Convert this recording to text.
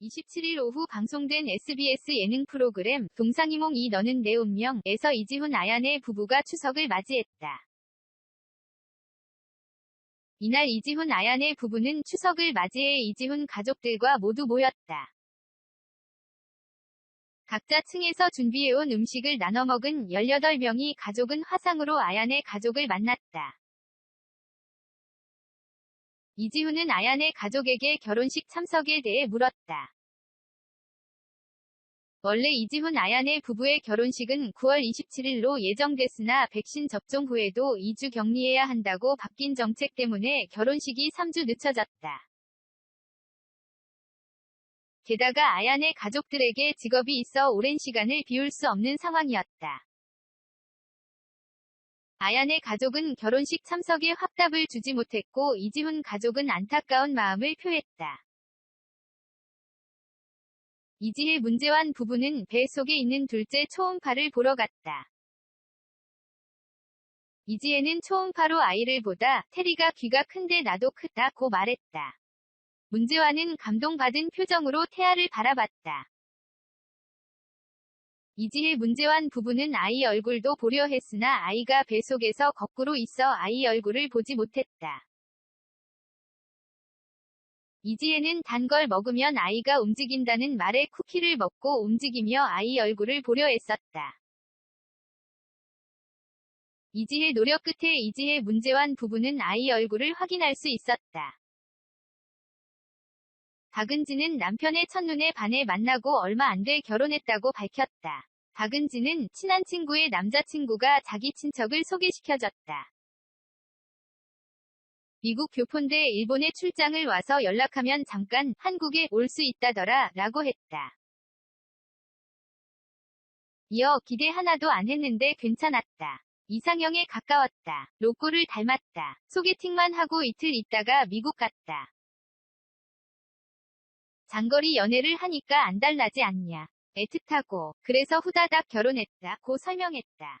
27일 오후 방송된 SBS 예능 프로그램 동상이몽 이 너는 내 운명에서 이지훈 아얀의 부부가 추석을 맞이했다. 이날 이지훈 아얀의 부부는 추석을 맞이해 이지훈 가족들과 모두 모였다. 각자 층에서 준비해온 음식을 나눠 먹은 18명이 가족은 화상으로 아얀의 가족을 만났다. 이지훈은 아얀의 가족에게 결혼식 참석에 대해 물었다. 원래 이지훈 아얀의 부부의 결혼식은 9월 27일로 예정됐으나 백신 접종 후에도 2주 격리해야 한다고 바뀐 정책 때문에 결혼식이 3주 늦춰졌다. 게다가 아얀의 가족들에게 직업이 있어 오랜 시간을 비울 수 없는 상황이었다. 아얀의 가족은 결혼식 참석에 확답을 주지 못했고 이지훈 가족은 안타까운 마음을 표했다. 이지혜 문재환 부부는 배 속에 있는 둘째 초음파를 보러 갔다. 이지혜는 초음파로 아이를 보다 테리가 귀가 큰데 나도 크다고 말했다. 문재환은 감동받은 표정으로 태아를 바라봤다. 이지혜 문재환 부부는 아이 얼굴도 보려 했으나 아이가 뱃속에서 거꾸로 있어 아이 얼굴을 보지 못했다. 이지혜는 단 걸 먹으면 아이가 움직인다는 말에 쿠키를 먹고 움직이며 아이 얼굴을 보려 했었다. 이지혜 노력 끝에 이지혜 문재환 부부는 아이 얼굴을 확인할 수 있었다. 박은지는 남편의 첫눈에 반해 만나고 얼마 안 돼 결혼했다고 밝혔다. 박은지는 친한 친구의 남자친구가 자기 친척을 소개시켜줬다. 미국 교포인데 일본에 출장을 와서 연락하면 잠깐 한국에 올 수 있다더라 라고 했다. 이어 기대 하나도 안 했는데 괜찮았다. 이상형에 가까웠다. 로꼬를 닮았다. 소개팅만 하고 이틀 있다가 미국 갔다. 장거리 연애를 하니까 안 달라지 않냐. 애틋하고 그래서 후다닥 결혼했다 고 설명했다.